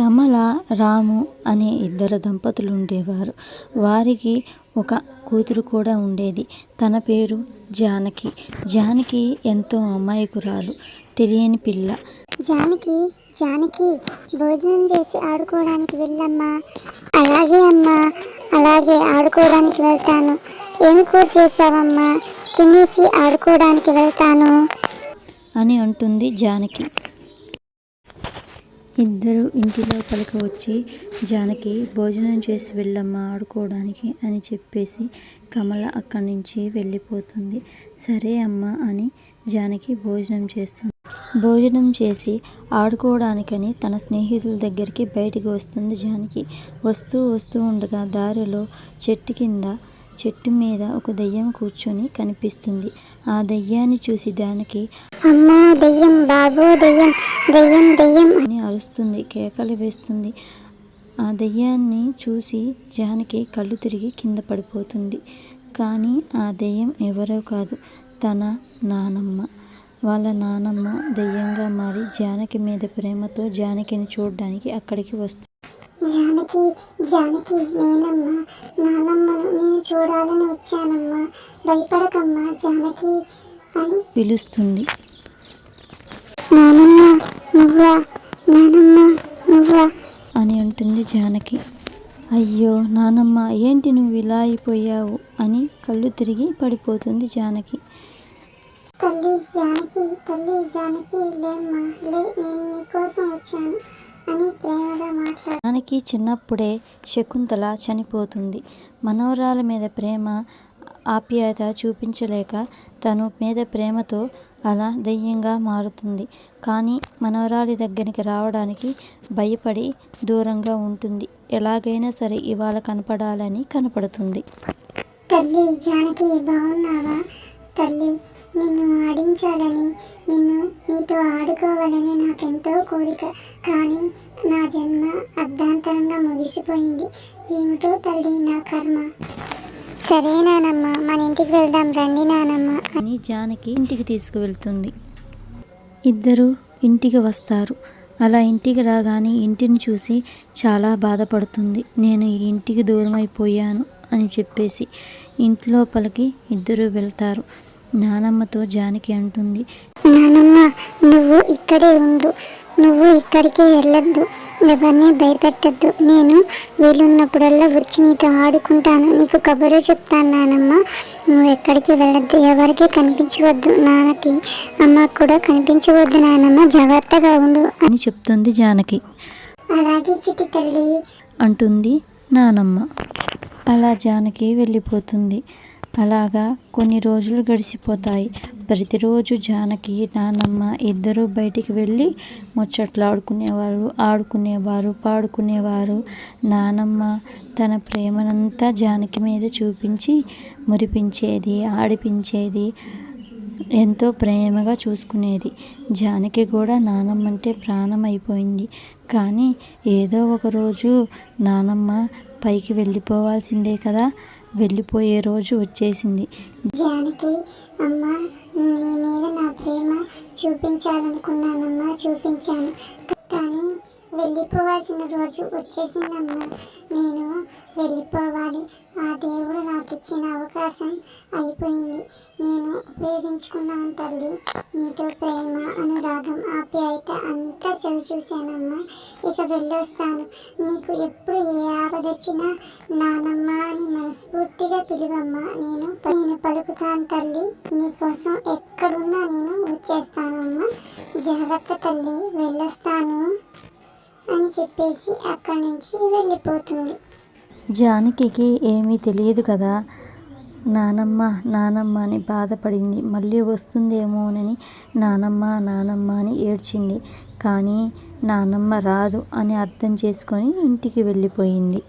కమల రాము అనే ఇద్దరు దంపతులు ఉండేవారు వారికి ఒక కూతురు కూడా ఉండేది. తన పేరు జానకి. జానకి ఎంతో అమాయకురాలు తెలియని పిల్ల. జానకి జానకి భోజనం చేసి ఆడుకోవడానికి వెళ్ళమ్మా. అలాగే అమ్మా అలాగే ఆడుకోవడానికి వెళ్తాను. ఏమి కూర చేసావమ్మా తినేసి ఆడుకోవడానికి వెళ్తాను. అని అంటుంది జానకి. ఇద్దరు ఇంటి లోపలికి వచ్చి జానకి భోజనం చేసి వెళ్ళమ్మా ఆడుకోవడానికి అని చెప్పేసి కమల అక్కడి నుంచి వెళ్ళిపోతుంది. సరే అమ్మా అని జానకి భోజనం చేస్తుంది. భోజనం చేసి ఆడుకోవడానికని తన స్నేహితుల దగ్గరికి బయటికి వస్తుంది జానకి. వస్తూ వస్తూ ఉండగా దారిలో చెట్టు కింద చెట్టు మీద ఒక దెయ్యం కూర్చొని కనిపిస్తుంది. ఆ దయ్యాన్ని చూసి దానికి దెయ్యం బాబో దెయ్యం దెయ్యం దెయ్యం. అని అరుస్తుంది కేకలు వేస్తుంది. ఆ దెయ్యాన్ని చూసి జానకి కళ్ళు తిరిగి కింద పడిపోతుంది. కానీ ఆ దెయ్యం ఎవరో కాదు తన నానమ్మ. వాళ్ళ నానమ్మ దెయ్యంగా మారి జానకి మీద ప్రేమతో జానకిని చూడడానికి అక్కడికి వస్తుంది జానకి జానకి నేనమ్మా నానమ్మను నేను చూడాలని వచ్చానమ్మా. భయపడకమ్మా జానకి అని పిలుస్తుంది. నువ్వా? నానమ్మ నువ్వా? అని అంటుంది జానకి. అయ్యో నానమ్మ ఏంటి నువ్వు ఇలా అయిపోయావు? అని కళ్ళు తిరిగి పడిపోతుంది జానకి. తల్లి జానకి తల్లి జానకి లేమ్మా లే నేను నీకోసం వచ్చాను అని ప్రేమగా మాట్లాడు. జానకి చిన్నప్పుడే శకుంతల చనిపోతుంది. మనవరాల మీద ప్రేమ ఆప్యాయత చూపించలేక తను మీద ప్రేమతో అలా దయ్యంగా మారుతుంది. కానీ మనవరాలి దగ్గరికి రావడానికి భయపడి దూరంగా ఉంటుంది. ఎలాగైనా సరే ఇవాళ కనపడాలని కనపడుతుంది. తల్లి జానకి బాగున్నావా తల్లి నిన్ను ఆడించాలని నిన్ను నీతో ఆడుకోవాలని నాకెంతో కోరిక. కానీ నా జన్మ అర్ధాంతరంగా ముగిసిపోయింది. ఏమిటో తల్లి నా కర్మ. సరే నానమ్మ మన ఇంటికి వెళ్దాం రండి నానమ్మ. అని జానకి ఇంటికి తీసుకువెళ్తుంది. ఇద్దరు ఇంటికి వస్తారు. అలా ఇంటికి రాగానే ఇంటిని చూసి చాలా బాధపడుతుంది. నేను ఈ ఇంటికి దూరం అయిపోయాను అని చెప్పేసి ఇంటి లోపలికి ఇద్దరు వెళ్తారు. నానమ్మతో జానకి అంటుంది. నానమ్మ నువ్వు ఇక్కడే ఉండు. నువ్వు ఇక్కడికి వెళ్ళొద్దు. ఎవరిని భయపెట్టద్దు. నేను వీలున్నప్పుడల్లా వచ్చి నీతో ఆడుకుంటాను. నీకు కబురు చెప్తాను నానమ్మ. నువ్వు ఎక్కడికి వెళ్ళొద్దు. ఎవరికి కనిపించవద్దు. నాన్నకి అమ్మకు కూడా కనిపించవద్దు నానమ్మ. జాగ్రత్తగా ఉండు అని చెప్తుంది జానకి. అలాగే చిట్టి తల్లి. అంటుంది నానమ్మ. అలా జానకి వెళ్ళిపోతుంది. అలాగా కొన్ని రోజులు గడిచిపోతాయి. ప్రతిరోజు జానకి నానమ్మ ఇద్దరూ బయటికి వెళ్ళి ముచ్చట్లు ఆడుకునేవారు ఆడుకునేవారు పాడుకునేవారు. నానమ్మ తన ప్రేమనంతా జానకి మీద చూపించి మురిపించేది ఆడిపించేది ఎంతో ప్రేమగా చూసుకునేది. జానకి కూడా నానమ్మ అంటే ప్రాణం అయిపోయింది కానీ ఏదో ఒక రోజు నానమ్మ పైకి వెళ్ళిపోవాల్సిందే కదా. వెళ్ళిపోయే రోజు వచ్చేసింది. జానకి అమ్మ నీ మీద నా ప్రేమ చూపించాలనుకున్నానమ్మా చూపించాను. కానీ వెళ్ళిపోవాల్సిన రోజు వచ్చేసిందమ్మా. నేను వెళ్ళిపోవాలి. ఆ దేవుడు నాకు ఇచ్చిన అవకాశం అయిపోయింది. నేను ఉపయోగించుకున్నాను తల్లి. నీతో ప్రేమ అనురాగం ఆప్యాయత అంతా చవి చూశానమ్మా. ఇక వెళ్ళొస్తాను. నీకు ఎప్పుడు ఏ ఆపదొచ్చినా నానమ్మ మనస్ఫూర్తిగా పిలువమ్మా. నేను నేను పలుకుతాను తల్లి. నీకోసం ఎక్కడున్నా నేను వచ్చేస్తానమ్మా. జాగ్రత్త తల్లి వెళ్ళొస్తాను అని చెప్పేసి అక్కడి నుంచి వెళ్ళిపోతుంది. జానకికి ఏమీ తెలియదు కదా. నానమ్మ నానమ్మ అని బాధపడింది. మళ్ళీ వస్తుందేమోనని నానమ్మ నానమ్మ అని ఏడ్చింది. కానీ నానమ్మ రాదు అని అర్థం చేసుకొని ఇంటికి వెళ్ళిపోయింది.